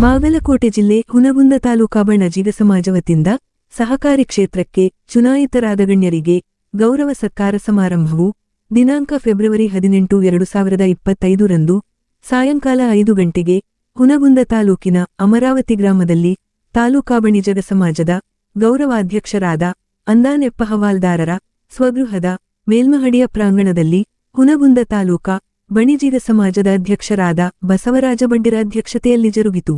ಬಾಗಲಕೋಟೆ ಜಿಲ್ಲೆ ಹುನಗುಂದ ತಾಲೂಕಾ ಬಣಜಿಗ ಸಮಾಜ ವತಿಯಿಂದ ಸಹಕಾರಿ ಕ್ಷೇತ್ರಕ್ಕೆ ಚುನಾಯಿತರಾದ ಗಣ್ಯರಿಗೆ ಗೌರವ ಸತ್ಕಾರ ಸಮಾರಂಭವು ದಿನಾಂಕ ಫೆಬ್ರವರಿ ಹದಿನೆಂಟು, ಎರಡು ಸಾವಿರದ ಇಪ್ಪತ್ತೈದರಂದು ಸಾಯಂಕಾಲ ಐದು ಗಂಟೆಗೆ ಹುನಗುಂದ ತಾಲೂಕಿನ ಅಮರಾವತಿ ಗ್ರಾಮದಲ್ಲಿ ತಾಲೂಕಾ ಬಣಿಜಗ ಸಮಾಜದ ಗೌರವಾಧ್ಯಕ್ಷರಾದ ಅಂದಾನೆಪ್ಪ ಹವಾಲ್ದಾರರ ಸ್ವಗೃಹದ ಮೇಲ್ಮಹಡಿಯ ಪ್ರಾಂಗಣದಲ್ಲಿ ಹುನಗುಂದ ತಾಲೂಕಾ ಬಣಿಜಿಗ ಸಮಾಜದ ಅಧ್ಯಕ್ಷರಾದ ಬಸವರಾಜ ಬಂಡಿರ ಅಧ್ಯಕ್ಷತೆಯಲ್ಲಿ ಜರುಗಿತು.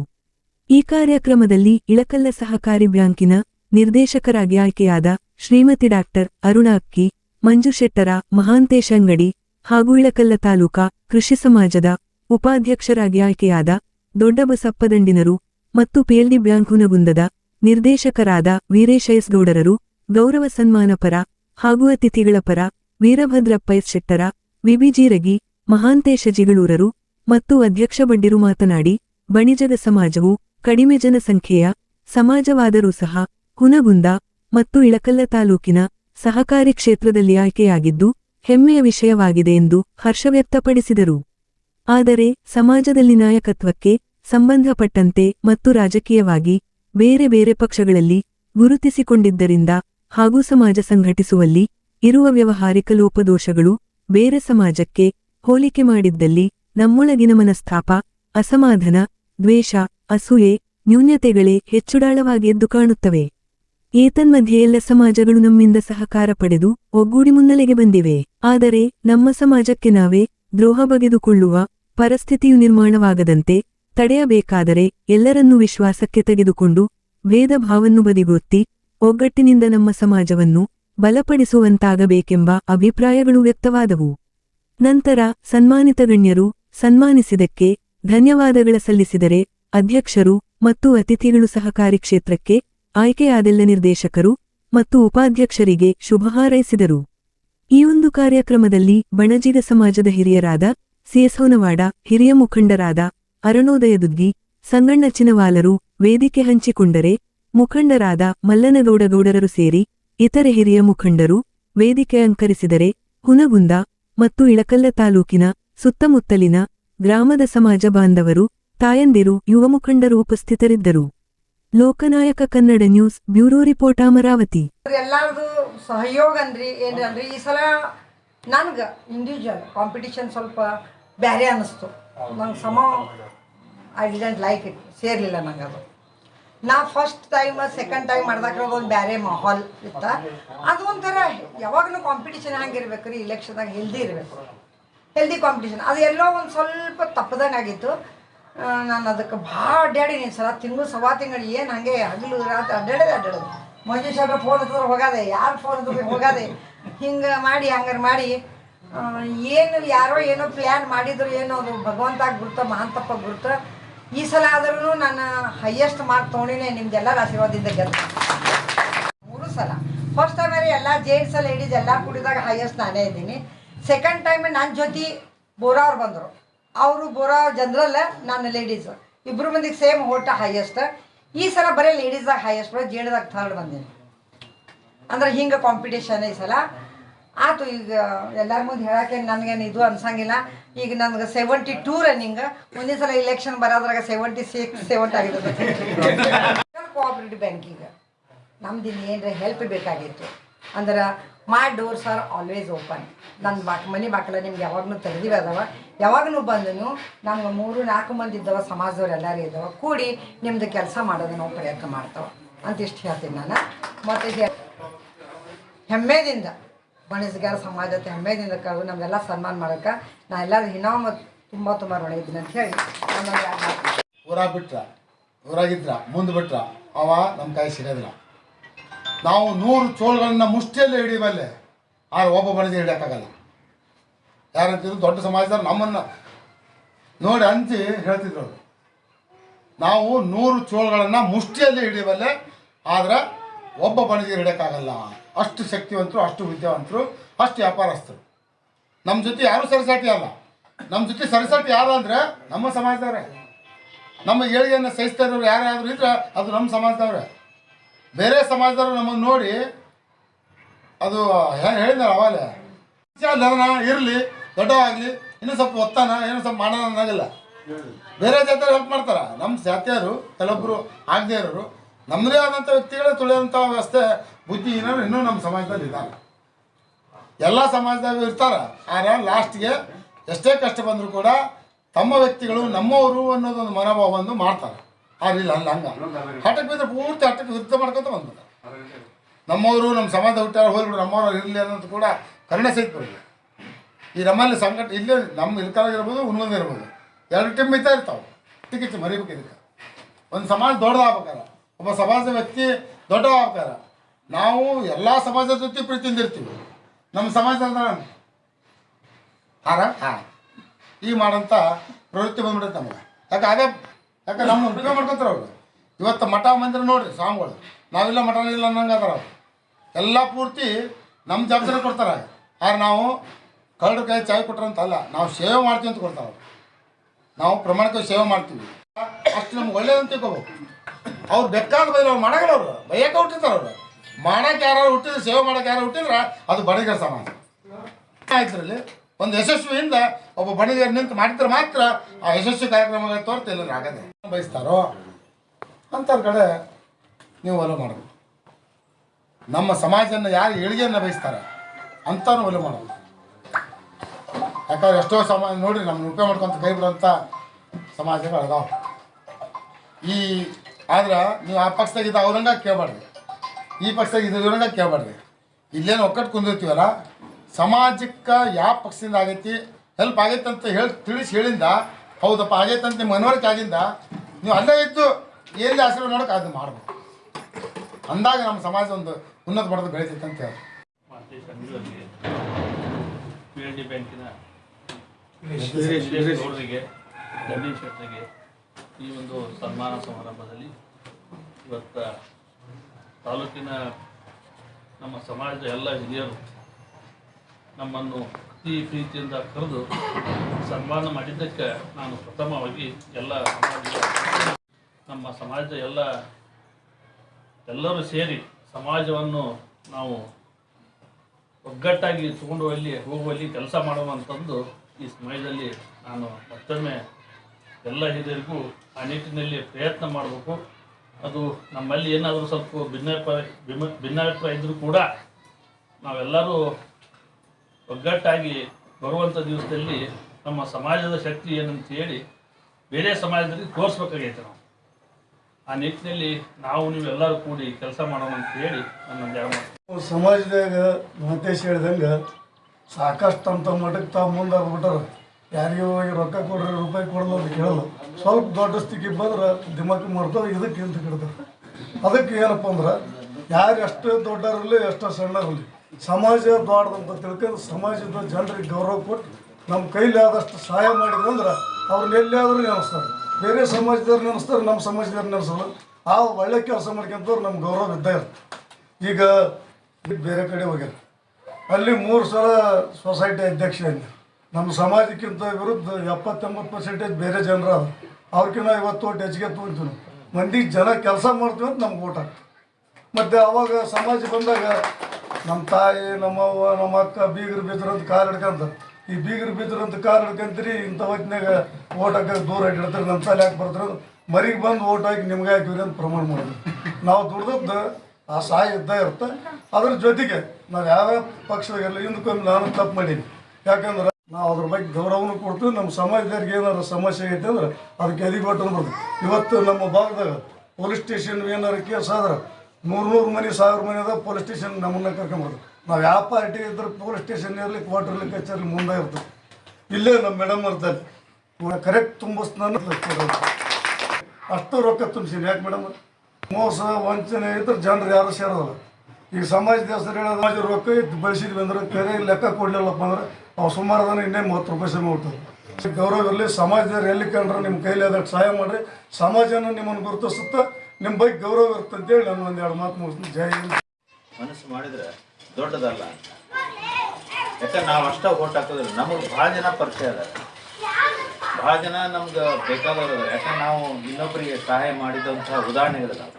ಈ ಕಾರ್ಯಕ್ರಮದಲ್ಲಿ ಇಳಕಲ್ಲ ಸಹಕಾರಿ ಬ್ಯಾಂಕಿನ ನಿರ್ದೇಶಕರಾಗಿ ಆಯ್ಕೆಯಾದ ಶ್ರೀಮತಿ ಡಾಕ್ಟರ್ ಅರುಣ ಅಕ್ಕಿ, ಮಂಜು ಶೆಟ್ಟರ, ಮಹಾಂತೇಶ ಅಂಗಡಿ ಹಾಗೂ ಇಳಕಲ್ಲ ತಾಲೂಕಾ ಕೃಷಿ ಸಮಾಜದ ಉಪಾಧ್ಯಕ್ಷರಾಗಿ ಆಯ್ಕೆಯಾದ ದೊಡ್ಡಬಸಪ್ಪದಂಡಿನರು ಮತ್ತು ಪಿಎಲ್ಡಿ ಬ್ಯಾಂಕ್ ಹುನಗುಂದದ ನಿರ್ದೇಶಕರಾದ ವೀರೇಶ ಎಸ್ ಗೌಡರರು, ಗೌರವ ಸನ್ಮಾನ ಪರ ಹಾಗೂ ಅತಿಥಿಗಳ ಪರ ವೀರಭದ್ರಪ್ಪ ಎಸ್ ಶೆಟ್ಟರ ವಿಬಿಜೀರಗಿ ಮಹಾಂತೇಶ ಜಿಗಳೂರರು ಮತ್ತು ಅಧ್ಯಕ್ಷ ಬಂಡಿರು ಮಾತನಾಡಿ, ಬಣಿಜದ ಸಮಾಜವು ಕಡಿಮೆ ಜನಸಂಖ್ಯೆಯ ಸಮಾಜವಾದರೂ ಸಹ ಹುನಗುಂದ ಮತ್ತು ಇಳಕಲ್ಲ ತಾಲೂಕಿನ ಸಹಕಾರಿ ಕ್ಷೇತ್ರದಲ್ಲಿ ಆಯ್ಕೆಯಾಗಿದ್ದು ಹೆಮ್ಮೆಯ ವಿಷಯವಾಗಿದೆ ಎಂದು ಹರ್ಷ ವ್ಯಕ್ತಪಡಿಸಿದರು ಆದರೆ ಸಮಾಜದಲ್ಲಿ ನಾಯಕತ್ವಕ್ಕೆ ಸಂಬಂಧಪಟ್ಟಂತೆ ಮತ್ತು ರಾಜಕೀಯವಾಗಿ ಬೇರೆ ಬೇರೆ ಪಕ್ಷಗಳಲ್ಲಿ ಗುರುತಿಸಿಕೊಂಡಿದ್ದರಿಂದ ಹಾಗೂ ಸಮಾಜ ಸಂಘಟಿಸುವಲ್ಲಿ ಇರುವ ವ್ಯವಹಾರಿಕ ಲೋಪದೋಷಗಳು ಬೇರೆ ಸಮಾಜಕ್ಕೆ ಹೋಲಿಕೆ ಮಾಡಿದ್ದಲ್ಲಿ ನಮ್ಮೊಳಗಿನ ಮನಸ್ತಾಪ, ಅಸಮಾಧಾನ, ದ್ವೇಷ, ಅಸೂಯೆ, ನ್ಯೂನ್ಯತೆಗಳೇ ಹೆಚ್ಚುಡಾಳವಾಗಿ ಎದ್ದು ಕಾಣುತ್ತವೆ. ಏತನ್ಮಧ್ಯೆ ಎಲ್ಲ ಸಮಾಜಗಳು ನಮ್ಮಿಂದ ಸಹಕಾರ ಪಡೆದು ಒಗ್ಗೂಡಿ ಮುನ್ನಲೆಗೆ ಬಂದಿವೆ. ಆದರೆ ನಮ್ಮ ಸಮಾಜಕ್ಕೆ ನಾವೇ ದ್ರೋಹ ಬಗೆದುಕೊಳ್ಳುವ ಪರಿಸ್ಥಿತಿಯು ನಿರ್ಮಾಣವಾಗದಂತೆ ತಡೆಯಬೇಕಾದರೆ ಎಲ್ಲರನ್ನೂ ವಿಶ್ವಾಸಕ್ಕೆ ತೆಗೆದುಕೊಂಡು ಭೇದ ಭಾವನ್ನು ಬದಿಗೊತ್ತಿ ಒಗ್ಗಟ್ಟಿನಿಂದ ನಮ್ಮ ಸಮಾಜವನ್ನು ಬಲಪಡಿಸುವಂತಾಗಬೇಕೆಂಬ ಅಭಿಪ್ರಾಯಗಳು ವ್ಯಕ್ತವಾದವು. ನಂತರ ಸನ್ಮಾನಿತ ಗಣ್ಯರು ಸನ್ಮಾನಿಸಿದಕ್ಕೆ ಧನ್ಯವಾದಗಳ ಸಲ್ಲಿಸಿದರೆ ಅಧ್ಯಕ್ಷರು ಮತ್ತು ಅತಿಥಿಗಳು ಸಹಕಾರಿ ಕ್ಷೇತ್ರಕ್ಕೆ ಆಯ್ಕೆಯಾದೆಲ್ಲ ನಿರ್ದೇಶಕರು ಮತ್ತು ಉಪಾಧ್ಯಕ್ಷರಿಗೆ ಶುಭ ಹಾರೈಸಿದರು. ಈ ಒಂದು ಕಾರ್ಯಕ್ರಮದಲ್ಲಿ ಬಣಜಿಗ ಸಮಾಜದ ಹಿರಿಯರಾದ ಸಿಎಸ್ಹೋನವಾಡ ಹಿರಿಯ ಮುಖಂಡರಾದ ಅರುಣೋದಯದುದ್ಗಿ ಸಂಗಣ್ಣ ಚಿನವಾಲರು ವೇದಿಕೆ ಹಂಚಿಕೊಂಡರೆ ಮುಖಂಡರಾದ ಮಲ್ಲನಗೌಡಗೌಡರರು ಸೇರಿ ಇತರೆ ಹಿರಿಯ ಮುಖಂಡರು ವೇದಿಕೆ ಅಂಕರಿಸಿದರೆ ಹುನಗುಂದ ಮತ್ತು ಇಳಕಲ್ಲ ತಾಲೂಕಿನ ಸುತ್ತಮುತ್ತಲಿನ ಗ್ರಾಮದ ಸಮಾಜ ಬಾಂಧವರು, ತಾಯಂದಿರು, ಯುವ ಮುಖಂಡರು ಉಪಸ್ಥಿತರಿದ್ದರು. Lokanayaka Kannada news bureau report Amaravati. ಎಲ್ಲಾರ್ದು ಸಹಯೋಗ ಅಂದ್ರಿ ಈ ಸಲ ನನ್ಗೆ ಇಂಡಿವಿಜುವಲ್ ಕಾಂಪಿಟಿಷನ್ ಸ್ವಲ್ಪ ಬ್ಯಾರೆ ಅನ್ನಿಸ್ತು ನಂಗೆ ಸಮ ಐ ಡಿಡೆಂಟ್ ಲೈಕ್ ಇಟ್ ಸೇರ್ಲಿಲ್ಲ ನಂಗೆ ಅದು ನಾ ಫಸ್ಟ್ ಟೈಮ್ ಸೆಕೆಂಡ್ ಟೈಮ್ ಮಾಡ್ದಾಗ ಒಂದು ಬೇರೆ ಮಾಹೋಲ್ ಇತ್ತ. ಅದು ಒಂಥರ ಯಾವಾಗಲೂ ಕಾಂಪಿಟೇಷನ್ ಹೆಂಗಿರ್ಬೇಕು ರೀ ಇಲೆಕ್ಷನ್ದಾಗ ಹೆಲ್ದಿ ಇರಬೇಕು. ಹೆಲ್ದಿ ಕಾಂಪಿಟೇಷನ್ ಅದು ಎಲ್ಲೋ ಒಂದು ಸ್ವಲ್ಪ ತಪ್ಪದಂಗೆ ಆಗಿತ್ತು. ನಾನು ಅದಕ್ಕೆ ಭಾಳ ಅಡ್ಡಾಡಿನಿ ಸಲ. ತಿಂಗಳು ಸವಾ ತಿಂಗಳು ಏನು ಹಾಗೆ ಹಗಲು ರಾತ್ರಿ ಅಡ್ಡಾಡೋದು ಅಡ್ಡಾಡೋದು ಮಂಜು ಫೋನ್ ಹತ್ತಿದ್ರೆ ಹೋಗಾದೆ, ಯಾರು ಫೋನ್ ಹತ್ತಿದ್ರೆ ಹೋಗಾದೆ. ಹಿಂಗೆ ಮಾಡಿ, ಹಂಗಾರೆ ಮಾಡಿ. ಏನು ಯಾರೋ ಏನೋ ಪ್ಲ್ಯಾನ್ ಮಾಡಿದ್ರು, ಏನೋ ಅದು ಭಗವಂತ ಗುರ್ತ, ಮಹಾಂತಪ್ಪ ಗುರ್ತ. ಈ ಸಲ ಆದ್ರೂ ನಾನು ಹೈಯೆಸ್ಟ್ ಮಾರ್ಕ್ ತೊಗೊಂಡಿನೇ ನಿಮ್ದೆಲ್ಲರ ಆಶೀರ್ವಾದದಿಂದ ಗೆದ್ದೆ ಮೂರು ಸಲ. ಫಸ್ಟ್ ಟೈಮ್ ಎಲ್ಲ ಜೇಂಟ್ಸ್ ಲೇಡೀಸ್ ಎಲ್ಲ ಕುಡಿದಾಗ ಹೈಯೆಸ್ಟ್ ನಾನೇ ಇದ್ದೀನಿ. ಸೆಕೆಂಡ್ ಟೈಮ್ ನನ್ನ ಜೊತೆ ಬೋರಾ ಅವ್ರು ಬಂದರು. ಅವರು ಬೋರಾ ಜನರಲ್, ನಾನು ಲೇಡೀಸ್ ಇಬ್ಬರು ಮಂದಿಗೆ ಸೇಮ್ ಓಟ ಹೈಯೆಸ್ಟ್ ಈ ಸಲ ಬರೀ ಲೇಡೀಸ್ದಾಗ ಹೈಯೆಸ್ಟ್ ಬರೋ ಜೇಡ್ದಾಗ ಥರ್ಡ್ ಬಂದೀನಿ. ಅಂದ್ರೆ ಹಿಂಗೆ ಕಾಂಪಿಟೇಷನ್ ಈ ಸಲ. ಆತು ಈಗ ಎಲ್ಲರ ಮುಂದೆ ಹೇಳಕ್ಕೆ ನನಗೇನು ಇದು ಅನ್ಸಂಗಿಲ್ಲ. ಈಗ ನನಗೆ ಸೆವೆಂಟಿ ಟೂ ರನ್ನಿಂಗ್ ಮುಂದಿನ ಸಲ ಇಲೆಕ್ಷನ್ ಬರೋದ್ರಾಗ ಸೆವೆಂಟಿ ಸಿಕ್ಸ್ ಸೆವೆಂಟಿ ಆಗಿದೆ ಕೋಆಪರೇಟಿವ್ ಬ್ಯಾಂಕಿಂಗ್ ನಮ್ದು ಏನರ ಹೆಲ್ಪ್ ಬೇಕಾಗಿತ್ತು. ಅಂದ್ರೆ my doors are always open ನನ್ನ ಬಾಕ್, ಮನೆ ಬಾಕಲ ನಿಮ್ಗೆ ಯಾವಾಗಲೂ ತೆರೆದಿವೆ ಅದಾವ. ಯಾವಾಗಲೂ ಬಂದನು, ನಮ್ಗೆ ಮೂರು, ನಾಲ್ಕು ಮಂದಿ ಇದ್ದಾವ, ಸಮಾಜದವ್ರು ಎಲ್ಲರೂ ಇದ್ದಾವ, ಕೂಡಿ ನಿಮ್ದು ಕೆಲಸ ಮಾಡೋದು ನಾವು ಪ್ರಯತ್ನ ಮಾಡ್ತಾವೆ. ಅಂತ ಇಷ್ಟು ಹೇಳ್ತೀನಿ ನಾನು. ಮತ್ತು ಹೆಮ್ಮೆದಿಂದ ಬಣಿಸ್ಗಾರ ಸಮಾಜದ ಹೆಮ್ಮೆದಿಂದ ಕರೆದು ನಮ್ಗೆಲ್ಲ ಸನ್ಮಾನ ಮಾಡೋಕೆ ನಾ ಎಲ್ಲರೂ ಇನ್ನೂ ತುಂಬ ತುಂಬ ಒಳಗಿದ್ದೀನಿ ಅಂತ ಹೇಳಿ ನಮ್ಮಲ್ಲಿ. ಊರಾಗ ಬಿಟ್ರ ಊರಾಗಿದ್ರ ಮುಂದೆ ಬಿಟ್ರ, ಅವ ನಮ್ಮ ಕೈ ಸಿಗೋದಿಲ್ಲ. ನಾವು ನೂರು ಚೋಳುಗಳನ್ನ ಮುಷ್ಟಿಯಲ್ಲೇ ಹಿಡಿಬಲ್ಲೆ ಆದ್ರೆ ಒಬ್ಬ ಬಣಿಜ ಹಿಡಿಯೋಕ್ಕಾಗಲ್ಲ. ಯಾರಂತಿದ್ರು ದೊಡ್ಡ ಸಮಾಜದವ್ರು ನಮ್ಮನ್ನು ನೋಡಿ ಹಂಚಿ ಹೇಳ್ತಿದ್ರು ಅವರು. ನಾವು ನೂರು ಚೋಳುಗಳನ್ನು ಮುಷ್ಟಿಯಲ್ಲಿ ಹಿಡಿಯಬಲ್ಲೆ, ಆದರೆ ಒಬ್ಬ ಬಣಿಜ ಹಿಡಿಯೋಕ್ಕಾಗಲ್ಲ. ಅಷ್ಟು ಶಕ್ತಿವಂತರು, ಅಷ್ಟು ವಿದ್ಯಾವಂತರು, ಅಷ್ಟು ವ್ಯಾಪಾರಸ್ಥರು. ನಮ್ಮ ಜೊತೆ ಯಾರು ಸರಿಸಾಟಿ ಅಲ್ಲ. ನಮ್ಮ ಜೊತೆ ಸರಿಸಾಟಿ ಯಾರು ಅಂದರೆ ನಮ್ಮ ಸಮಾಜದವ್ರೆ. ನಮ್ಮ ಏಳಿಗೆಯನ್ನು ಸಹಿಸ್ತಾ ಇರೋರು ಯಾರಾದರೂ ಇದ್ರೆ ಅದು ನಮ್ಮ ಸಮಾಜದವ್ರೆ. ಬೇರೆ ಸಮಾಜದವರು ನಮ್ಮನ್ನು ನೋಡಿ ಅದು ಹೇಗೆ ಹೇಳಿದಾರೆ ಅವಾಗಲೇ. ಧನ ಇರಲಿ ದೊಡ್ಡವಾಗಲಿ ಇನ್ನೂ ಸ್ವಲ್ಪ ಒತ್ತಾನ ಏನೋ ಸ್ವಲ್ಪ ಮಾಡೋಣ ಅನ್ನೋದಿಲ್ಲ ಬೇರೆ ಜಾತಿಯವ್ರು ಹೆಲ್ಪ್ ಮಾಡ್ತಾರೆ? ನಮ್ಮ ಜಾತಿಯವರು ಕೆಲವೊಬ್ಬರು ಆಗದೇ ಇರೋರು. ನಮ್ಮದೇ ಆದಂಥ ವ್ಯಕ್ತಿಗಳೇ ತುಳಿಯೋಂಥ ವ್ಯವಸ್ಥೆ ಬುದ್ಧಿ ಏನಾದ್ರು ಇನ್ನೂ ನಮ್ಮ ಸಮಾಜದಲ್ಲಿ ಇದ್ದಾರೆ. ಎಲ್ಲ ಸಮಾಜದಾಗ ಇರ್ತಾರೆ. ಆದರೆ ಲಾಸ್ಟ್ಗೆ ಎಷ್ಟೇ ಕಷ್ಟ ಬಂದರೂ ಕೂಡ ತಮ್ಮ ವ್ಯಕ್ತಿಗಳು ನಮ್ಮವರು ಅನ್ನೋದೊಂದು ಮನೋಭಾವವನ್ನು ಮಾಡ್ತಾರೆ. ಆದ್ರೆ ಇಲ್ಲ, ಅಲ್ಲ, ಹಂಗ. ಹಠಕ್ಕೆ ಬಿದ್ದರೆ ಪೂರ್ತಿ ಹಠಕ್ಕೆ ವಿರುದ್ಧ ಮಾಡ್ಕೊತ ಬಂದ್ಬಿಡ ನಮ್ಮವರು ನಮ್ಮ ಸಮಾಜ ಹುಟ್ಟಾರ ಹೋಗ್ಬಿಡು ನಮ್ಮವ್ರು ಇರಲಿ ಅನ್ನೋದು ಕೂಡ ಕರುಣೆ ಸಹಿತ ಈ ನಮ್ಮಲ್ಲಿ ಸಂಕಟ, ಇಲ್ಲೇ ನಮ್ಮ ಇಲ್ಕಾಲ ಇರ್ಬೋದು ಉನ್ಮಂದ ಇರ್ಬೋದು ಎರಡು ಟೀಮ್ ಇದ್ದೇ ಇರ್ತಾವೆ. ಟಿಕೆಟ್ ಮರಿಬೇಕು ಇದಕ್ಕೆ ಒಂದು ಸಮಾಜ ದೊಡ್ಡದಾಗ್ಬೇಕಾರ ಒಬ್ಬ ಸಮಾಜದ ವ್ಯಕ್ತಿ ದೊಡ್ಡವಾಗ್ಬೇಕಾರ ನಾವು ಎಲ್ಲ ಸಮಾಜದ ಜೊತೆ ಪ್ರೀತಿಯಿಂದ ಇರ್ತೀವಿ ನಮ್ಮ ಸಮಾಜದ ಹಾರ? ಹಾಂ ಈ ಮಾಡಂತ ಪ್ರವೃತ್ತಿ ಬಂದ್ಬಿಡುತ್ತೆ ನಮಗೆ. ಯಾಕೆ ಅದೇ ಯಾಕೆ ನಮ್ಮ ಉಪಯೋಗ ಮಾಡ್ಕೊತಾರೆ ಅವ್ರು? ಇವತ್ತು ಮಠ ಮಂದಿರ ನೋಡ್ರಿ ಸ್ವಾಮಿಗಳು. ನಾವಿಲ್ಲ ಮಠ ಇಲ್ಲ ಅನ್ನಂಗೆ ಅದಾರ ಅವ್ರು. ಎಲ್ಲ ಪೂರ್ತಿ ನಮ್ಮ ಜವಾಬ್ದಾರಿ ಕೊಡ್ತಾರೆ. ಆದ್ರೆ ನಾವು ಕರಡು ಕೈ ಚಾಯ್ ಕೊಟ್ರಂತ ಅಲ್ಲ, ನಾವು ಸೇವೆ ಮಾಡ್ತೀವಿ ಅಂತ ಕೊಡ್ತಾರೆ ಅವ್ರು. ನಾವು ಪ್ರಮಾಣಿಕವಾಗಿ ಸೇವೆ ಮಾಡ್ತೀವಿ. ಅಷ್ಟು ನಮ್ಗೆ ಒಳ್ಳೇದಂತ ತಿಳ್ಕೊಬೇಕು. ಅವ್ರು ಬೇಕಾದ ಬದಲು ಅವ್ರು ಮಾಡಲ್ಲ ಅವರು. ಬೈಯಕ್ಕೆ ಹುಟ್ಟಿರ್ತಾರೆ ಅವರು. ಮಾಡಕ್ಕೆ ಯಾರು ಹುಟ್ಟಿದ್ರೆ, ಸೇವೆ ಮಾಡಕ್ಕೆ ಯಾರು ಹುಟ್ಟಿದ್ರೆ ಅದು ಬಣಿಗರ ಸಮಾಜ. ಆಯ್ತರಲ್ಲಿ ಒಂದು ಯಶಸ್ವಿಯಿಂದ ಒಬ್ಬ ಬಣಿಗರು ನಿಂತು ಮಾಡಿದ್ರೆ ಮಾತ್ರ ಆ ಯಶಸ್ವಿ ಕಾರ್ಯಕ್ರಮಗಳ ತೋರ್ತು ಎಲ್ಲರೂ ಆಗದೆ ಬಯಸ್ತಾರೋ ಅಂಥವ್ರ ಕಡೆ ನೀವು ಒಲೆ ಮಾಡಬೇಕು. ನಮ್ಮ ಸಮಾಜನ ಯಾರು ಏಳಿಗೆಯನ್ನು ಬಯಸ್ತಾರೆ ಅಂಥವ್ರು ಒಲೆ ಮಾಡಬೇಕು. ಯಾಕಂದ್ರೆ ಎಷ್ಟೋ ಸಮಾಜ ನೋಡ್ರಿ ನಮ್ಮ ಉಪಯೋಗ ಮಾಡ್ಕೊಂತ ಕೈ ಬಿಡೋಂಥ ಸಮಾಜಗಳು ಅದಾವೆ. ಈ ಆದ್ರೆ ನೀವು ಆ ಪಕ್ಷದಾಗಿದ್ದ ಅವ್ರಂಗ ಕೇಳಬೇಡ್ರಿ ಈ ಪಕ್ಷ ಇದ್ರೊಳಗೆ ಕೇಳ್ಬಾರ್ದು. ಇಲ್ಲೇನು ಒಕ್ಕಟ್ಟು ಕುಂದಿರ್ತೀವಲ್ಲ ಸಮಾಜಕ್ಕೆ ಯಾವ ಪಕ್ಷದಿಂದ ಆಗೈತಿ ಹೆಲ್ಪ್ ಆಗೈತೆ ಅಂತ ಹೇಳಿ ತಿಳಿಸಿ ಹೇಳಿಂದ ಹೌದಪ್ಪ ಆಗೈತೆ ಅಂತ ನಿಮ್ಮ ಮನವರಿಕೆ ಆಗಿಂದ ನೀವು ಅಲ್ಲೇ ಇದ್ದು ಎಲ್ಲಿ ಆಶೀರ್ವಾದ ನೋಡೋಕೆ ಅದು ಮಾಡ್ಬೇಕು. ಅಂದಾಗ ನಮ್ಮ ಸಮಾಜ ಒಂದು ಉನ್ನತ ಮಟ್ಟದ ಬೆಳಿತೈತೆ ಅಂತ ಹೇಳಿ ಈ ಒಂದು ಸನ್ಮಾನ ಸಮಾರಂಭದಲ್ಲಿ ಇವತ್ತ ತಾಲೂಕಿನ ನಮ್ಮ ಸಮಾಜದ ಎಲ್ಲ ಹಿರಿಯರು ನಮ್ಮನ್ನು ಅತಿ ಪ್ರೀತಿಯಿಂದ ಕರೆದು ಸನ್ಮಾನ ಮಾಡಿದ್ದಕ್ಕೆ ನಾನು ಪ್ರಥಮವಾಗಿ ಎಲ್ಲ ಸಮಾಜದ ನಮ್ಮ ಸಮಾಜದ ಎಲ್ಲ ಎಲ್ಲರೂ ಸೇರಿ ಸಮಾಜವನ್ನು ನಾವು ಒಗ್ಗಟ್ಟಾಗಿ ತಗೊಂಡು ಅಲ್ಲಿ ಹೋಗುವಲ್ಲಿ ಕೆಲಸ ಮಾಡುವಂಥದ್ದು ಈ ಸಮಯದಲ್ಲಿ ನಾನು ಮತ್ತೊಮ್ಮೆ ಎಲ್ಲ ಹಿರಿಯರಿಗೂ ಆ ನಿಟ್ಟಿನಲ್ಲಿ ಪ್ರಯತ್ನ ಮಾಡಬೇಕು. ಅದು ನಮ್ಮಲ್ಲಿ ಏನಾದರೂ ಸ್ವಲ್ಪ ಭಿನ್ನಾಭಿಪ್ರಾಯ ಭಿನ್ನಾಭಿಪ್ರಾಯ ಇದ್ದರೂ ಕೂಡ ನಾವೆಲ್ಲರೂ ಒಗ್ಗಟ್ಟಾಗಿ ಬರುವಂಥ ದಿವಸದಲ್ಲಿ ನಮ್ಮ ಸಮಾಜದ ಶಕ್ತಿ ಏನಂತ ಹೇಳಿ ಬೇರೆ ಸಮಾಜದಲ್ಲಿ ತೋರಿಸ್ಬೇಕಾಗೈತೆ ನಾವು. ಆ ನಿಟ್ಟಿನಲ್ಲಿ ನಾವು ನೀವೆಲ್ಲರೂ ಕೂಡಿ ಕೆಲಸ ಮಾಡೋಣ ಅಂತ ಹೇಳಿ ನನ್ನ ಸಮಾಜದಾಗ ಮಹೇಶ್ ಹೇಳ್ದಂಗೆ ಸಾಕಷ್ಟು ಅಂತ ಮಟ್ಟಕ್ಕೆ ತಾವು ಮುಂದಾಗ್ಬಿಟ್ಟಾರ ಯಾರಿಗೆ ಹೋಗಿ ರೊಕ್ಕ ಕೊಡ್ರಿ, ರೂಪಾಯಿ ಕೊಡಲ್ಲ ಅಂತ ಕೇಳಲ್ಲ ಸ್ವಲ್ಪ ದೊಡ್ಡ ಸ್ಥಿತಿ ಬಂದ್ರೆ ದಿಮಾಕಿ ಮಾಡ್ತಾರೆ ಇದಕ್ಕೆ ಅಂತ ಕೇಳ್ತಾರೆ ಅದಕ್ಕೆ ಏನಪ್ಪ ಅಂದ್ರೆ, ಯಾರು ಎಷ್ಟು ದೊಡ್ಡರಲ್ಲಿ ಎಷ್ಟು ಸಣ್ಣರಲ್ಲಿ ಸಮಾಜ ದೊಡ್ಡದಂತ ತಿಳ್ಕೊಂಡು ಸಮಾಜದ ಜನರಿಗೆ ಗೌರವ ಕೊಟ್ಟು ನಮ್ಮ ಕೈಲಿ ಆದಷ್ಟು ಸಹಾಯ ಮಾಡಿದ್ರು ಅಂದ್ರೆ ಅವ್ರನ್ನ ಎಲ್ಲಿಯಾದ್ರೂ ನೆನೆಸ್ತಾರೆ. ಬೇರೆ ಸಮಾಜದವ್ರು ನೆನೆಸ್ತಾರೆ, ನಮ್ಮ ಸಮಾಜದವ್ರು ನೆನೆಸಲ್ಲ. ಆ ಒಳ್ಳೆ ಕೆಲಸ ಮಾಡ್ಕೊಂತವ್ರು ನಮ್ಮ ಗೌರವ ಇದ್ದೇ ಇರುತ್ತೆ. ಈಗ ಬೇರೆ ಕಡೆ ಹೋಗ್ಯಾರ. ಅಲ್ಲಿ ಮೂರು ಸಲ ಸೊಸೈಟಿ ಅಧ್ಯಕ್ಷ ಅಂದೆ ನಮ್ಮ ಸಮಾಜಕ್ಕಿಂತ ವಿರುದ್ಧ ಎಪ್ಪತ್ತೆಂಬತ್ತು ಪರ್ಸೆಂಟೇಜ್ ಬೇರೆ ಜನರು ಅವ್ರಿಗಿನ್ನ ಇವತ್ತು ಓಟ್ ಹೆಚ್ಚಿಗೆ ತೊಗೊಂತೀವಿ ಮಂದಿ ಜನ ಕೆಲಸ ಮಾಡ್ತೀವಿ ಅಂತ ನಮ್ಗೆ ಓಟ್ ಮತ್ತು ಅವಾಗ ಸಮಾಜ ಬಂದಾಗ ನಮ್ಮ ತಾಯಿ, ನಮ್ಮ ಅವ್ವ, ನಮ್ಮ ಅಕ್ಕ ಬೀಗರು ಬಿದ್ರು ಅಂತ ಕಾಲು ಹಿಡ್ಕೊಂತ ಈ ಬೀಗರು ಬಿದ್ರು ಅಂತ ಕಾಲು ಹಿಡ್ಕೊಂತೀರಿ, ಇಂಥ ಹೊತ್ತಿನಾಗ ಓಟ್ ಹಾಕಕ್ಕೆ ದೂರ ಇಟ್ಟಿರ್ತಾರೆ, ನಮ್ಮ ತಲೆ ಹಾಕಿ ಬರ್ತಾರೆ. ಮರಿಗೆ ಬಂದು ಓಟ್ ಹಾಕಿ ನಿಮ್ಗೆ ಹಾಕಿವ್ರಿ ಅಂತ ಪ್ರಮಾಣ ಮಾಡಿದ್ರು. ನಾವು ದುಡ್ದದ್ದು ಆ ಸಹಾಯ ಇದ್ದೇ ಇರುತ್ತೆ. ಅದ್ರ ಜೊತೆಗೆ ನಾವು ಯಾವ್ಯಾವ ಪಕ್ಷದಾಗೆಲ್ಲ ಹಿಂದಕ್ಕೊಮ್ಮೆ ನಾನು ತಪ್ಪು ಮಾಡೀನಿ. ಯಾಕಂದ್ರೆ ನಾವು ಅದ್ರ ಬಗ್ಗೆ ಗೌರವನೂ ಕೊಡ್ತೀವಿ. ನಮ್ಮ ಸಮಾಜದವ್ರಿಗೆ ಏನಾರು ಸಮಸ್ಯೆ ಐತೆ ಅಂದ್ರೆ ಅದಕ್ಕೆ ಎದಿಗೊಟ್ಟು ಬರ್ತೀವಿ ಇವತ್ತು ನಮ್ಮ ಭಾಗದಾಗ ಪೊಲೀಸ್ ಸ್ಟೇಷನ್ ಏನಾರು ಕೇಸ್ ಆದ್ರೆ ನೂರು ನೂರು ಮನೆ, ಸಾವಿರ ಮನೆ ಅದ ಪೊಲೀಸ್ ಸ್ಟೇಷನ್ ನಮ್ಮನ್ನ ಕರ್ಕೊಂಬರ್ದು ನಾವು ಯಾವ ಪಾರ್ಟಿ ಇದ್ರೆ ಪೊಲೀಸ್ ಸ್ಟೇಷನ್ ಇರಲಿ, ಕ್ವಾರ್ಟರ್ ಇರಲಿ, ಕಚೇರಿ ಮುಂದೆ ಇರ್ತದೆ. ಇಲ್ಲೇ ನಮ್ಮ ಮೇಡಮ್ ಇರ್ತಾರೆ. ಕರೆಕ್ಟ್ ತುಂಬಿಸ್ತಾನೆ ಅಷ್ಟು ರೊಕ್ಕ ತುಂಬಿಸಿ ಯಾಕೆ ಮೇಡಮ್? ಮೋಸ, ವಂಚನೆ ಇದ್ರೆ ಜನರು ಯಾರು ಸೇರೋದಲ್ಲ. ಈಗ ಸಮಾಜದ ಹೆಸರು ಹೇಳೋದು ರೊಕ್ಕ ಇತ್ತು ಬೆಳೆಸಿದ್ವಿ ಅಂದ್ರೆ ಕರೆ ಲೆಕ್ಕ ಕೊಡ್ಲಿಲ್ಲಪ್ಪ ಅಂದ್ರೆ ಅವು ಸುಮಾರು ಅದನ್ನ ಇನ್ನೇ ಮೂವತ್ತು ರೂಪಾಯಿ ಸಿನಿಮಾ ಹುಟ್ಟದು ಗೌರವ ಇರಲಿ ಸಮಾಜದವ್ರು ಎಲ್ಲಿ ಕಂಡ್ರೆ ನಿಮ್ಮ ಕೈಲಿ ಅದಕ್ಕೆ ಸಹಾಯ ಮಾಡಿರಿ. ಸಮಾಜನ ನಿಮ್ಮನ್ನು ಗುರುತಿಸುತ್ತೆ ನಿಮ್ಮ ಬಗ್ಗೆ ಗೌರವ ಇರುತ್ತೆ ಅಂತೇಳಿ ನಾನು ಒಂದು ಎರಡು ಮಾತು ಮುಗಿಸ್ತೀನಿ. ಜೈ ಹಿಂದ್. ಮನಸ್ಸು ಮಾಡಿದ್ರೆ ದೊಡ್ಡದಲ್ಲ. ಯಾಕಂದ್ರೆ ನಾವು ಅಷ್ಟೇ ಓಟ್ ಹಾಕಿದ್ರೆ ನಮಗೆ ಭಾಳ ಜನ ಪರಿಚಯ ಅದ ಭಾಳ ಜನ ನಮ್ಗೆ ಬೇಕಾದವರು ಅದ ಯಾಕಂದ್ರೆ ನಾವು ಇನ್ನೊಬ್ಬರಿಗೆ ಸಹಾಯ ಮಾಡಿದಂತಹ ಉದಾಹರಣೆಗಳಿದಾವೆ.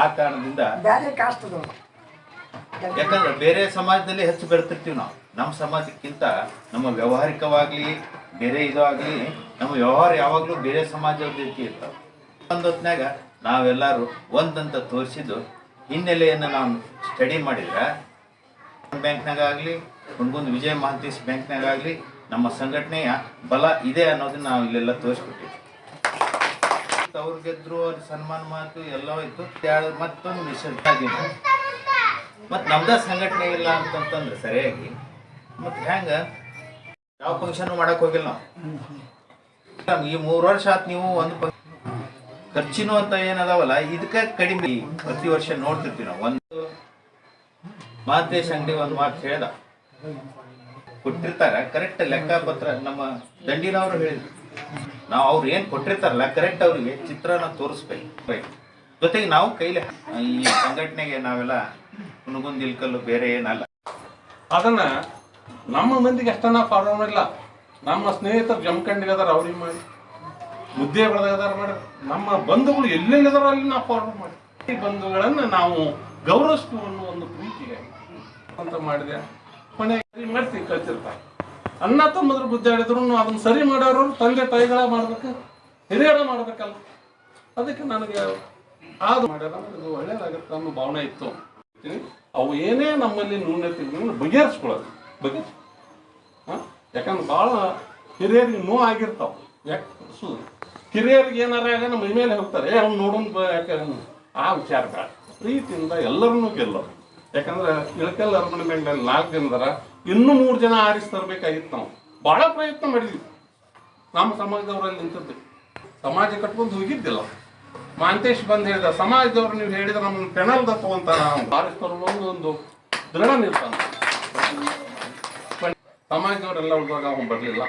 ಆ ಕಾರಣದಿಂದ ಯಾಕಂದ್ರೆ ಬೇರೆ ಸಮಾಜದಲ್ಲಿ ಹೆಚ್ಚು ಬೆಳೆತಿರ್ತೀವಿ ನಾವು. ನಮ್ಮ ಸಮಾಜಕ್ಕಿಂತ ನಮ್ಮ ವ್ಯಾವಹಾರಿಕವಾಗ್ಲಿ, ಬೇರೆ ಇದು ಆಗಲಿ ನಮ್ಮ ವ್ಯವಹಾರ ಯಾವಾಗಲೂ ಬೇರೆ ಸಮಾಜದ ರೀತಿ ಇರ್ತಾವೆ. ಒಂದು ಹೊತ್ನ್ಯಾಗ ನಾವೆಲ್ಲರೂ ಒಂದಂತ ತೋರಿಸಿದ್ದು ಹಿನ್ನೆಲೆಯನ್ನು ನಾವು ಸ್ಟಡಿ ಮಾಡಿದ್ರೆ ಬ್ಯಾಂಕ್ನಾಗ ಆಗಲಿ ಒಂದು ವಿಜಯ ಬ್ಯಾಂಕ್ನಾಗ ಆಗಲಿ ನಮ್ಮ ಸಂಘಟನೆಯ ಬಲ ಇದೆ ಅನ್ನೋದನ್ನ ನಾವು ಇಲ್ಲೆಲ್ಲ ತೋರಿಸ್ಕೊಟ್ಟಿವಿ ಅವ್ರು ಗೆದ್ರು ಅವ್ರ ಸನ್ಮಾನ ಮಾತು ಎಲ್ಲ ಇತ್ತು. ಮತ್ತೊಂದು ಮಿಷನ್ ಆಗಿದೆ ಮತ್ತು ನಮ್ದ ಸಂಘಟನೆ ಇಲ್ಲ ಅಂತಂತಂದ್ರೆ ಸರಿಯಾಗಿ, ಮತ್ತು ಹೆಂಗ? ಯಾವ ಫಂಕ್ಷನ್ ಮಾಡಕ್ ಹೋಗಿಲ್ಲ ನಾವು. ಈ ಮೂರು ವರ್ಷ ಆತ್ ನೀವು ಒಂದು ಖರ್ಚಿನೂ ಅಂತ ಏನದಾವಲ್ಲ, ಇದಕ್ಕೆ ಕಡಿಮೆ ಪ್ರತಿ ವರ್ಷ ನೋಡ್ತಿರ್ತೀವಿ ನಾವು. ಒಂದು ಮಹಾಂತೇಶ್ ಅಂಗಡಿ ಒಂದು ಮಾತು ಹೇಳ್ದ. ಕೊಟ್ಟಿರ್ತಾರ ಕರೆಕ್ಟ್ ಲೆಕ್ಕಪತ್ರ ನಮ್ಮ ದಂಡಿನವರು ಹೇಳಿದ್ರು. ನಾವು ಅವ್ರು ಏನು ಕೊಟ್ಟಿರ್ತಾರಲ್ಲ ಕರೆಕ್ಟ್ ಅವ್ರಿಗೆ ಚಿತ್ರನ ತೋರಿಸ್ಬೇಕು. Right. ಜೊತೆಗೆ ನಾವು ಕೈಲಿ ಈ ಸಂಘಟನೆಗೆ ನಾವೆಲ್ಲ ಕುಣಗುಂದ್ ಇಲ್ಕಲ್ಲು ಬೇರೆ ಏನಲ್ಲ. ಅದನ್ನ ನಮ್ಮ ಮಂದಿಗೆ ಅಷ್ಟನ್ನ ಫಾರ್ವರ್ಡ್ ಮಾಡಿಲ್ಲ ನಮ್ಮ ಸ್ನೇಹಿತರು ಜಮಖಂಡಿಗೆ ಅದಾರ, ಅವ್ರಿಗೆ ಮಾಡಿ. ಮುದ್ದೆ ಬೆಳೆದಾರ ಮಾಡಿ ನಮ್ಮ ಬಂಧುಗಳು ಎಲ್ಲೆಲ್ಲಿದಾರ ಅಲ್ಲಿ ನಾವು ಫಾರ್ವರ್ಡ್ ಮಾಡಿ. ಈ ಬಂಧುಗಳನ್ನ ನಾವು ಗೌರವಿಸ್ತು ಅನ್ನೋ ಒಂದು ಪ್ರೀತಿಗೆ ಅಂತ ಮಾಡಿದೆ. ಮನೆ ಮಾಡ್ತೀವಿ ಕಲ್ತಿರ್ತಾರೆ ಅನ್ನ ತಮ್ಮದ್ರ ಗುದ್ದಾಡಿದ್ರು ಅದನ್ನ ಸರಿ ಮಾಡೋರು ತಂದೆ ತಾಯಿಗಳ ಮಾಡ್ಬೇಕು, ಹಿರಿಯರ ಮಾಡ್ಬೇಕಲ್ಲ. ಅದಕ್ಕೆ ನನಗೆ ಅದು ಮಾಡ್ಯಾರ ಇದು ಒಳ್ಳೇದಾಗತ್ತೆ ಅನ್ನೋ ಭಾವನೆ ಇತ್ತು. ಅವು ಏನೇ ನಮ್ಮಲ್ಲಿ ನ್ಯೂನತೆಗಳನ್ನು ಬಗೆಹರಿಸ್ಕೊಳ್ಳೋದು. ಬಗೆ ಯಾಕಂದ್ರೆ ಭಾಳ ಹಿರಿಯರಿಗೆ ನೋವು ಆಗಿರ್ತಾವ. ಯಾಕೆ ಸು ಕಿರಿಯರಿಗೆ ಏನಾರ ನಮ್ಮ ಮೇಲೆ ಹೋಗ್ತಾರೆ. ಅವ್ನು ನೋಡೋನ್ ಬ ಯಾಕೆ? ಆ ವಿಚಾರ ಬೇಡ. ಪ್ರೀತಿಯಿಂದ ಎಲ್ಲರನ್ನೂ ಗೆಲ್ಲೋದು. ಯಾಕಂದ್ರೆ ಇಳಕಲ್ ಅರಮನೆ ಮೇಲೆ ನಾಲ್ಕು ಜನದರ ಇನ್ನೂ ಮೂರು ಜನ ಆರಿಸಿ ತರಬೇಕಾಗಿತ್ತು ನಾವು. ಭಾಳ ಪ್ರಯತ್ನ ಮಾಡಿದ್ವಿ. ನಮ್ಮ ಸಮಾಜದವರಲ್ಲಿ ನಿಂತಿದ್ವಿ ಸಮಾಜ ಕಟ್ಕೊಂಡು ಹೋಗಿದ್ದಿಲ್ಲ. ಮಾಂತೇಶ್ ಬಂದ್ ಹೇಳಿದ ಸಮಾಜದವ್ರು ನೀವು ಹೇಳಿದ ನಮ್ಮನ್ನು ಪೆನಲ್ದ ತಗೊಂತಾರ ಆರಿಸ್ತಾರ ಒಂದು ದೃಢ ನಿರ್ತಾನ ಸಮಾಜದವರೆಲ್ಲ ಉಳಿದಾಗ ಅವನು ಬರಲಿಲ್ಲ.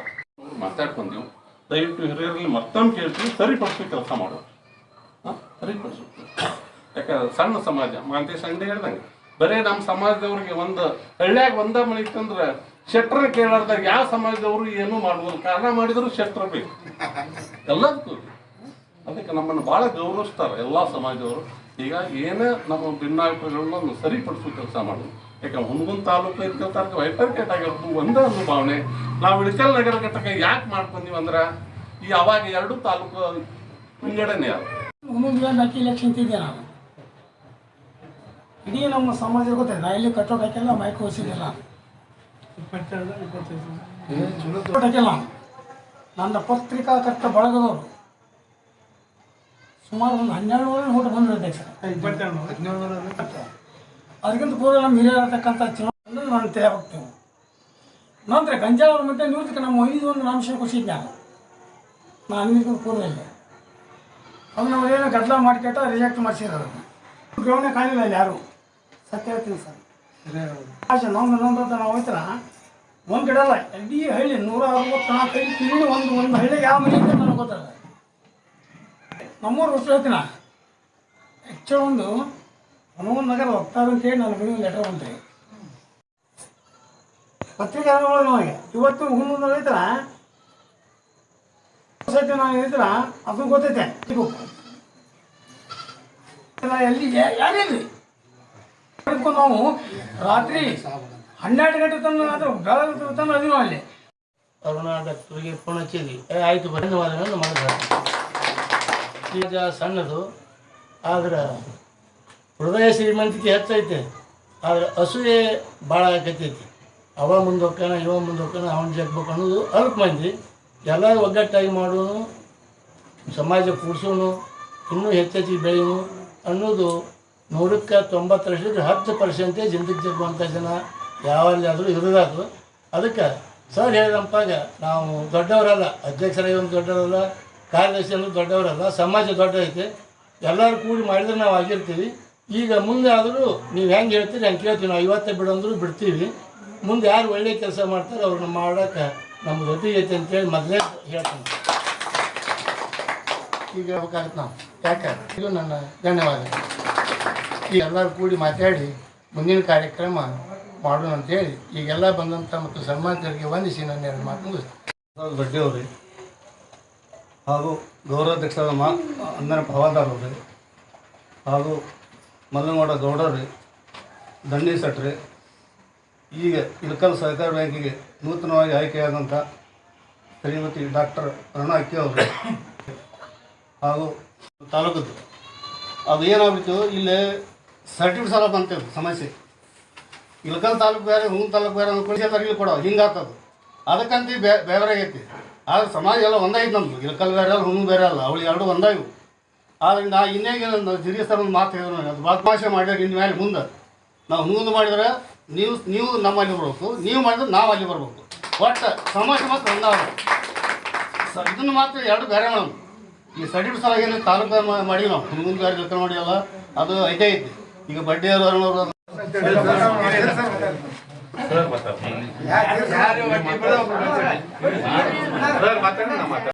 ಮಾತಾಡ್ಕೊಂಡ್ವಿ ದಯವಿಟ್ಟು ಹಿರಿಯರಲ್ಲಿ ಮತ್ತೊಂದು ಕೇಳ್ತೀವಿ ಸರಿಪಡಿಸೋ ಕೆಲಸ ಮಾಡೋದು ಹಾಂ? ಸರಿಪಡಿಸು. ಯಾಕಂದ್ರೆ ಸಣ್ಣ ಸಮಾಜ. ಮಾಂತೇಶ್ ಅಂಗಡಿ ಹೇಳ್ದಂಗೆ. ಬರೇ ನಮ್ಮ ಸಮಾಜದವ್ರಿಗೆ ಒಂದು ಹಳ್ಳಿಯಾಗ ಒಂದ ಮನೆ ಇತ್ತಂದ್ರೆ ಶೆಟ್ರ ಕೇಳಾರ್ದಾಗ ಯಾವ ಸಮಾಜದವರು ಏನೂ ಮಾಡ್ಬೋದು. ಕಾರಣ ಮಾಡಿದ್ರು ಶೆಟ್ರ ಬೇಕು. ಎಲ್ಲದಕ್ಕೂ. ಅದಕ್ಕೆ ನಮ್ಮನ್ನು ಭಾಳ ಗೌರವಿಸ್ತಾರೆ ಎಲ್ಲ ಸಮಾಜದವರು. ಈಗ ಏನೇ ನಮ್ಮ ಭಿನ್ನಾಭಿಪ್ರಾಯಗಳನ್ನು ಸರಿಪಡಿಸೋ ಕೆಲಸ ಮಾಡೋದು ಯಾಕಂದ್ರೆ ಹುಣಗುನ್ ತಾಲೂಕು ಇದ್ಕೊಳ್ತಾರೆ ವೈಪರ್ಕೇಟ್ ಆಗಿರೋದು ಒಂದೇ ಒಂದು ಭಾವನೆ. ನಾವು ಇಳಕಲ್ ನಗರ ಘಟಕ ಯಾಕೆ ಮಾಡ್ಕೊಂಡಿವಿ ಅಂದ್ರೆ ಈ ಅವಾಗ ಎರಡು ತಾಲೂಕು ವಿಂಗಡಣೆ ಇಲೆಕ್ಷನ್ ತಿದ್ದೆ ನಾನು. ಇಡೀ ನಮ್ಮ ಸಮಾಜ ಗೊತ್ತೆ ನಾ ಇಲ್ಲಿ ಕಟ್ಟೋಟ್ ಹಾಕಿಲ್ಲ ಮೈಕ್ ಹಾಕಿಲ್ಲ ನನ್ನ ಪತ್ರಿಕಾ ಕಟ್ಟ ಬಳಗದವರು. ಸುಮಾರು ಒಂದು ಹನ್ನೆರಡು ನೂರ ಊಟ ಬಂದ್ರೆ ಸರ್ ಅದಕ್ಕಿಂತ ಪೂರ್ವ ನಮ್ಮ ಹಿರಿಯರತಕ್ಕಂಥ ಚುನಾವಣೆ ನಾನು ತೆರೆ ಹೋಗ್ತೇವೆ ನಂತರ ಗಂಜಾವರ ಮತ್ತೆ ನಿವೃತ್ತಿಗೆ ನಮ್ಮ ಐದು ಒಂದು ನಾಮಶ ಕೊಡಿಸಿದ್ದೆ ನಾನು ನಾನು ಅನ್ನಿಗೂ ಪೂರ್ವ ಇಲ್ಲ. ಅದನ್ನ ಏನೋ ಗದ್ದಲ ಮಾಡಿಕೆಟ್ಟ ರಿಜೆಕ್ಟ್ ಮಾಡಿಸಿರೋದು ಗ್ರೌಂಡೇ ಕಾಣಿಲ್ಲ ಇಲ್ಲಿ ಯಾರು? ಸತ್ಯ ಹೇಳ್ತೀನಿ ಸರ್. ಆಶೆ ನಮ್ದು ಅಂತ ನಾವು ಹೋಯ್ತಾರ ಒಂದು ಕಡೆ ಅಲ್ಲ ಇಡೀ ಹಳ್ಳಿ ನೂರ ಅರವತ್ತು ನಾಲ್ಕು ಐದು ಒಂದು ಒಂದು ಹಳ್ಳಿ ಯಾವ ಮನೆ ಅಂತ ನನಗೆ ಗೊತ್ತಲ್ಲ. ನಮ್ಮೂರು ಹೊಸ ಹೇಳ್ತೀನ? ಆ್ಯಕ್ಚುಲ್ ಒಂದು ಹನುಮನ್ ನಗರ ಹೋಗ್ತಾರೆ ಅಂತ ಹೇಳಿ ನನ್ನ ಮನೆಗೆ ಲೆಟರ್ ಬಂತು. ಪತ್ರಿಕೆ ನಮಗೆ ಇವತ್ತು ಹುಣ್ಣು ರೈತರ ಸತ್ಯ ನಾನು ಹೇಳಿದ್ರ ಅದು ಗೊತ್ತೈತೆ. ಇದು. ಎಲ್ಲಿ ಯಾರಿಲ್ರಿ ನಾವು ರಾತ್ರಿ ಹನ್ನೆರಡು ಗಂಟೆ ತನಕ ಅದು ಬೆಳಗ್ಗೆ ತನಕ ಅದೀವಿ ಅಲ್ಲಿ ಅರುಣಾ ಡಾಕ್ಟ್ರಿಗೆ ಫೋನ್ ಹಚ್ಚಿದ್ವಿ. ಆಯಿತು ಧನ್ಯವಾದಗಳನ್ನು ಮಾಡಿದ್ರೆ ಈಗ ಸಣ್ಣದು, ಆದ್ರೆ ಹೃದಯ ಶ್ರೀಮಂತಿಕೆ ಹೆಚ್ಚೈತೆ, ಆದ್ರೆ ಹಸುವೆ ಭಾಳ ಆಕೈತೈತಿ ಅವ ಮುಂದೆ ಹೋಗ್ತಾನೆ, ಇವ ಮುಂದೆ ಹೋಗ್ತಾನೆ, ಅವನು ಜಗ್ಬೇಕು ಅನ್ನೋದು ಅಲ್ಪ ಮಂದಿ. ಎಲ್ಲರೂ ಒಗ್ಗಟ್ಟಾಗಿ ಮಾಡೋನು, ಸಮಾಜ ಕೂಡ್ಸೋನು, ಇನ್ನೂ ಹೆಚ್ಚೆಚ್ಚಿಗೆ ಬೆಳೆಯೋನು ಅನ್ನೋದು ನೂರಕ್ಕೆ ತೊಂಬತ್ತರಷ್ಟು ಹತ್ತು ಪರ್ಸೆಂಟೇಜ್ ಹಿಂದಕ್ಕೆ ಜಗ್ಗುವಂಥ ಜನ ಯಾವಲ್ಲಾದರೂ ಇರೋದಾದ್ರು. ಅದಕ್ಕೆ ಸರ್ ಹೇಳಿದಂಪಾಗ ನಾವು ದೊಡ್ಡವರಲ್ಲ, ಅಧ್ಯಕ್ಷರಾಗಿ ಒಂದು ದೊಡ್ಡವರಲ್ಲ ಕಾರ್ಯದರ್ಶಿ ದೊಡ್ಡವರಲ್ಲ ಸಮಾಜ ದೊಡ್ಡ ಐತೆ. ಎಲ್ಲರೂ ಕೂಡಿ ಮಾಡಿದ್ರೆ ನಾವು ಆಗಿರ್ತೀವಿ. ಈಗ ಮುಂದೆ ಆದರೂ ನೀವು ಹೆಂಗೆ ಹೇಳ್ತೀರಿ ಹಂಗೆ ಕೇಳ್ತೀವಿ. ನಾವು ಇವತ್ತೇ ಬಿಡಂದ್ರೂ ಬಿಡ್ತೀವಿ. ಮುಂದೆ ಯಾರು ಒಳ್ಳೆಯ ಕೆಲಸ ಮಾಡ್ತಾರೆ ಅವ್ರನ್ನ ಮಾಡೋಕ್ಕೆ ನಮ್ಮ ಜೊತೆಗೆ ಐತೆ ಅಂತೇಳಿ ಮೊದಲೇ ಹೇಳ್ತೀನಿ. ಈಗ ಹೇಳ್ಬೇಕಾಗತ್ತೆ ನಾವು. ಯಾಕೆ? ಇದು ನನ್ನ ಧನ್ಯವಾದ. ಈ ಎಲ್ಲರೂ ಕೂಡಿ ಮಾತಾಡಿ ಮುಂದಿನ ಕಾರ್ಯಕ್ರಮ ಮಾಡೋಣ ಅಂತೇಳಿ ಈಗೆಲ್ಲ ಬಂದಂಥ ಮತ್ತು ಸನ್ಮಾನಿತರಿಗೆ ವಂದಿಸಿ ನನ್ನ ಎರಡು ಮಾತು ಮುಗಿಸ್ತೀನಿ. ದೊಡ್ಡವ್ರಿ ಹಾಗೂ ಗೌರವಾಧ್ಯಕ್ಷರಾದ ಮಾ ಅಂದನ ಹವಾದಾರವ್ರಿ ಹಾಗೂ ಮಲ್ಲನಗೌಡ ಗೌಡರ್ರಿ ದಂಡಿ ಸಟ್ರಿ ಈಗ ಇಳಕಲ್ ಸಹಕಾರ ಬ್ಯಾಂಕಿಗೆ ನೂತನವಾಗಿ ಆಯ್ಕೆಯಾದಂಥ ಶ್ರೀಮತಿ ಡಾಕ್ಟರ್ ಅರುಣಾ ಅಕ್ಕಿ ಅವರು ಹಾಗೂ ತಾಲೂಕದ್ದು. ಅದು ಏನಾಗ್ಬಿಟ್ಟು ಇಲ್ಲಿ ಸರ್ಟಿಫಿಕೇಟ್ ಸಾಲ ಬಂತೇವೆ ಸಮಸ್ಯೆ. ಇಳಕಲ್ ತಾಲೂಕು ಬೇರೆ, ಹೂನ್ ತಾಲೂಕು ಬೇರೆ ಇಲ್ಲಿ ಕೊಡೋ ಹಿಂಗಾಗ್ತದೆ ಅದಕ್ಕಂತ ಬೇರೆ ಆಗೈತಿ ಆದ್ರೆ ಸಮಾಜ ಎಲ್ಲ ಒಂದಾಯ್ತು ನಮ್ದು. ಇಳಕಲ್ ಬೇರೆ ಅಲ್ಲ, ಹುಣ್ಣು ಬೇರೆ ಅಲ್ಲ, ಅವಳು ಎರಡು ಒಂದಾಯ್ವು. ಆದ್ರೆ ನಾ ಇನ್ನೇಗೆ ಹಿರಿಯ ಸರ್ ಒಂದು ಮಾತು ಹೇಳಿದ್ರು ಅದು ಬದಮಾಷೆ ಮಾಡಿದ್ರೆ ಇನ್ನು ಮೇಲೆ ಮುಂದೆ. ನಾವು ಮುಂದೆ ಮಾಡಿದ್ರೆ ನೀವು ನೀವು ನಮ್ಮಲ್ಲಿ ಬರ್ಬೇಕು, ನೀವು ಮಾಡಿದ್ರೆ ನಾವು ಅಲ್ಲಿ ಬರಬೇಕು. ಒಟ್ಟು ಸಮಾಜ ಮಾತ್ರ ಒಂದಾಗ ಸ ಇದನ್ನು ಮಾತ್ರ ಎರಡು ಬೇರೆ ಮೇಡಮ್ ಈ ಸಡಿಪ್ ಸಲ ಏನು ತಾಲೂಕು ಮಾಡಿ ನಾವು. ಮುಂದೆ ಬೇರೆ ಜೊತೆ ಮಾಡಿ ಅಲ್ಲ, ಅದು ಐತೆ ಐತಿ. ಈಗ ಬಡ್ಡಿ ಅವರು ಸರ್ ಮಾತಾಡ್ತೀನಿ.